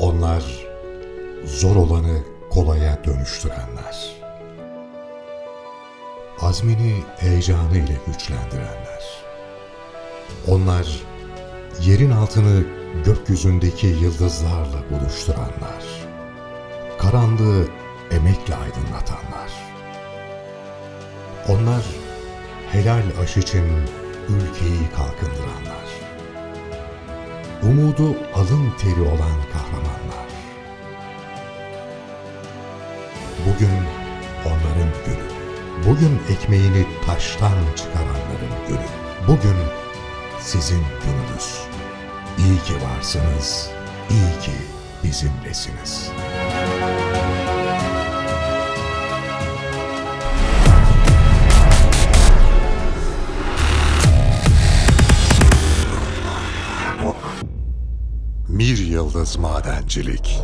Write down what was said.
Onlar zor olanı kolaya dönüştürenler. Azmini heyecanı ile güçlendirenler. Onlar yerin altını gökyüzündeki yıldızlarla buluşturanlar. Karanlığı emekle aydınlatanlar. Onlar helal aş için ülkeyi kalkındıranlar. Umudu alın teri olan kahramanlar. Bugün onların günü. Bugün ekmeğini taştan çıkaranların günü. Bugün sizin gününüz. İyi ki varsınız, iyi ki bizimlesiniz. Bir Yıldız Madencilik